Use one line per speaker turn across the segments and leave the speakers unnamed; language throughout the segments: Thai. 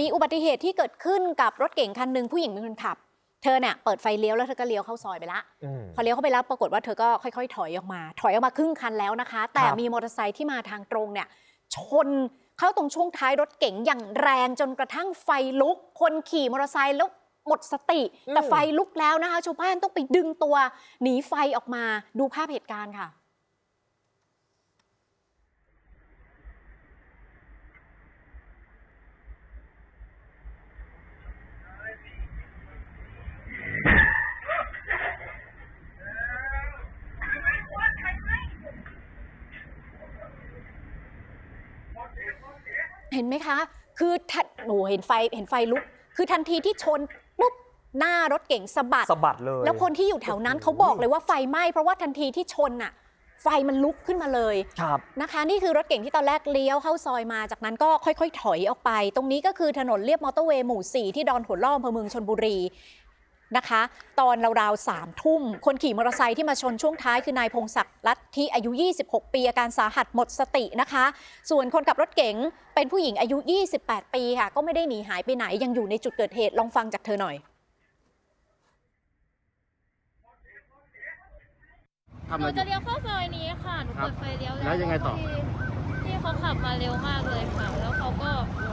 มีอุบัติเหตุที่เกิดขึ้นกับรถเก๋งคันหนึ่งผู้หญิงเป็นคนขับ เธอเนี่ยเปิดไฟเลี้ยวแล้วเธอก็เลี้ยวเข้าซอยไปละ
อืม
พอเลี้ยวเข้าไปแล้วปรากฏว่าเธอก็ค่อยๆ ถอยออกมา ถอยออกมาครึ่งคันแล้วนะคะ แต่
ครับ
มีมอเตอร์ไซค์ที่มาทางตรงเนี่ยชนเข้าตรงช่วงท้ายรถเก๋งอย่างแรงจนกระทั่งไฟลุก คนขี่มอเตอร์ไซค์แล้วหมดสติ แต่ไฟลุกแล้วนะคะชาวบ้านต้องไปดึงตัวหนีไฟออกมาดูภาพเหตุการณ์ค่ะ เห็นไหมคะ คือทันโอ้โหเห็นไฟเห็นไฟลุก คือทันทีที่ชนปุ๊บหน้ารถเก๋งสะบัด
สะบัดเลย
แล้วคนที่อยู่แถวนั้นเขาบอกเลยว่าไฟไหม้เพราะว่าทันทีที่ชนน่ะ ไฟมันลุกขึ้นมาเลย
ครับ
นะคะ นี่คือรถเก่งที่ตอนแรกเลี้ยวเข้าซอยมาจากนั้นก็ค่อย ๆ ถอยออกไป ตรงนี้ก็คือถนนเลียบมอเตอร์เวย์หมู่ 4 ที่ดอนหัวล่ออำเภอเมืองชนบุรี นะคะ ตอนราวๆสามทุ่ม คนขี่มอเตอร์ไซค์ที่มาชนช่วงท้ายคือนายพงศักดิ์ลัทธิอายุ 26 ปีอาการสาหัสหมดสตินะคะ ส่วนคนขับรถเก๋งเป็นผู้หญิงอายุ 28 ปีค่ะ ก็ไม่ได้หนีหายไปไหนยังอยู่ในจุดเกิดเหตุลองฟังจากเธอหน่อย
ทำ
ห
อะไร
นู
อ
จะ
ยู่
เลี้ยวเข้าซอยนี้ค่ะ หนู
ครับ
เปิดไฟเลี้ยว
แล้วยังไงต่อ
พดีพี่เขาขับมาเร็วมากเลยค่ะ แล้วเขาก็ไม่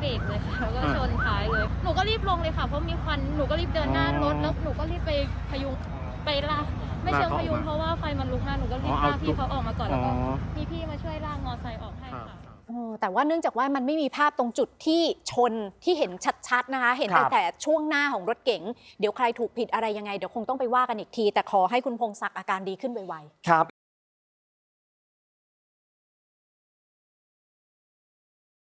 เบรกเลยค่ะแล้วก็ชนท้ายเลย หนูก็รีบลงเลยค่ะเพราะมีควันหนูก็รีบเดินหน้ารถแล้วหนูก็รีบไปพยุงไปลากไม่เชิงพยุงเพราะว่าไฟมันลุกหน้าหนูก็รีบลากพี่เขาออกมาก่อนแล้วก็มีพี่มาช่วยลากมอไซค์ออกให้
ครับ
ค่ะ
โอ้แต่ว่าเนื่องจากว่ามันไม่มีภาพตรงจุดที่ชนที่เห็นชัดๆนะคะ เห็น
ครั
แต่
บ
แต่ช่วงหน้าของรถเก๋งเดี๋ยวใครถูกผิดอะไรยังไง เดี๋ยวคงต้องไปว่ากันอีกที แต่ขอให้คุณพงศักดิ์อาการดีขึ้นไวๆ
ครับ